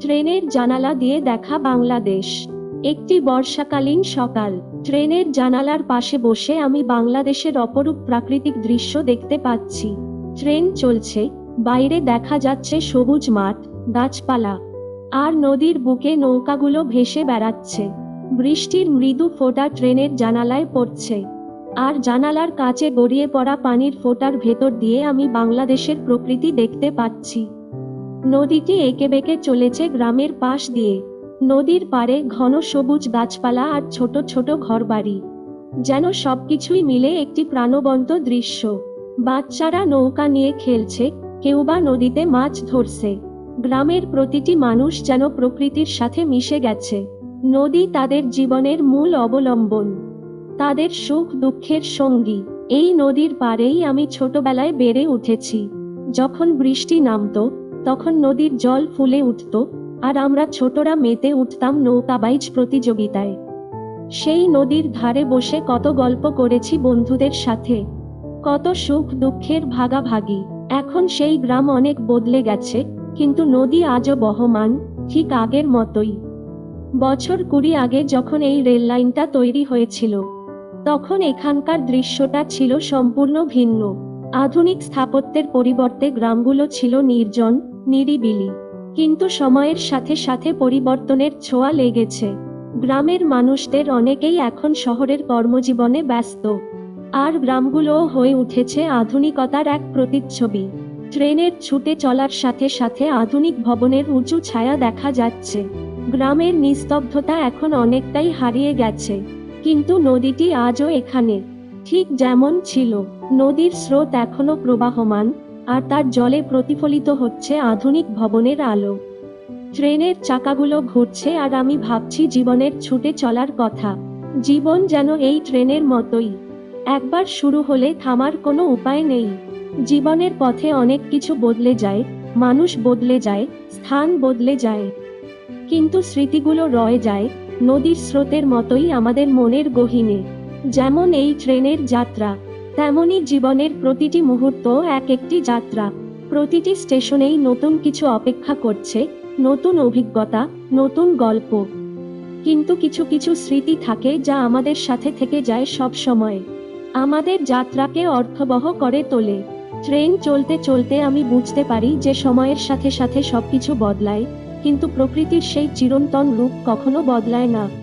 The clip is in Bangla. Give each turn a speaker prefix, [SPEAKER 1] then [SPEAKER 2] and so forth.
[SPEAKER 1] ট্রেনের জানালা দিয়ে দেখা বাংলাদেশ। একটি বর্ষাকালীন সকাল। ট্রেনের জানালার পাশে বসে আমি বাংলাদেশের অপরূপ প্রাকৃতিক দৃশ্য দেখতে পাচ্ছি। ট্রেন চলছে। বাইরে দেখা যাচ্ছে সবুজ মাঠ, গাছপালা। আর নদীর বুকে নৌকাগুলো ভেসে বেড়াচ্ছে। বৃষ্টির মৃদু ফোঁটা ট্রেনের জানালায় পড়ছে। আর জানালার কাছে গড়িয়ে পড়া পানির ফোঁটার ভেতর দিয়ে আমি বাংলাদেশের প্রকৃতি দেখতে পাচ্ছি। নদীটি এঁকে বেঁকে চলেছে গ্রামের পাশ দিয়ে। নদীর পারে ঘন সবুজ গাছপালা আর ছোট ছোট ঘরবাড়ি। যেন সবকিছুই মিলে একটি প্রাণবন্ত দৃশ্য। বাচ্চারা নৌকা নিয়ে খেলছে, কেউ বা নদীতে মাছ ধরছে। গ্রামের প্রতিটি মানুষ যেন প্রকৃতির সাথে মিশে গেছে। নদী তাদের জীবনের মূল অবলম্বন। তাদের সুখ দুঃখের সঙ্গী। এই নদীর পারেই আমি ছোটবেলায় বেড়ে উঠেছি। যখন বৃষ্টি নামতো তখন নদীর জল ফুলে উঠত, আর আমরা ছোটরা মেতে উঠতাম নৌকাবাইজ প্রতিযোগিতায়। সেই নদীর ধারে বসে কত গল্প করেছি বন্ধুদের সাথে। কত সুখ দুঃখের ভাগাভাগি। এখন সেই গ্রাম অনেক বদলে গেছে, কিন্তু নদী আজও বহমান, ঠিক আগের মতোই। বছর কুড়ি আগে যখন এই রেল লাইনটা তৈরি হয়েছিল, তখন এখানকার দৃশ্যটা ছিল সম্পূর্ণ ভিন্ন। আধুনিক স্থাপত্যের পরিবর্তে গ্রামগুলো ছিল নির্জন নিরিবিলি। কিন্তু সময়ের সাথে সাথে পরিবর্তনের ছোঁয়া লেগেছে। গ্রামের মানুষদের অনেকেই এখন শহরের কর্মজীবনে ব্যস্ত। আর গ্রামগুলোও হয়ে উঠেছে আধুনিকতার এক প্রতিচ্ছবি। ট্রেনের ছুটে চলার সাথে সাথে আধুনিক ভবনের উঁচু ছায়া দেখা যাচ্ছে। গ্রামের নিস্তব্ধতা এখন অনেকটাই হারিয়ে গেছে। কিন্তু নদীটি আজও এখানে। ঠিক যেমন ছিল। নদীর স্রোত এখনও প্রবাহমান। আর তার জলে প্রতিফলিত হচ্ছে আধুনিক ভবনের আলো। ট্রেনের চাকাগুলো ঘুরছে আর আমি ভাবছি জীবনের ছুটে চলার কথা। জীবন যেন এই ট্রেনের মতোই। একবার শুরু হলে থামার কোনো উপায় নেই। জীবনের পথে অনেক কিছু বদলে যায়, মানুষ বদলে যায়, স্থান বদলে যায়। কিন্তু স্মৃতিগুলো রয়ে যায়, নদীর স্রোতের মতোই আমাদের মনের গহীনে। যেমন এই ট্রেনের যাত্রা। তেমনি জীবনের প্রতিটি মুহূর্ত এক একটি যাত্রা। প্রতিটি স্টেশনেই নতুন কিছু অপেক্ষা করছে, নতুন অভিজ্ঞতা, নতুন গল্প। কিন্তু কিছু কিছু স্মৃতি থাকে যা আমাদের সাথে থেকে যায় সব সময়। আমাদের যাত্রাকে অর্থবহ করে তোলে। ট্রেন চলতে চলতে আমি বুঝতে পারি যে সময়ের সাথে সাথে সবকিছু বদলায়, কিন্তু প্রকৃতির সেই চিরন্তন রূপ কখনো বদলায় না।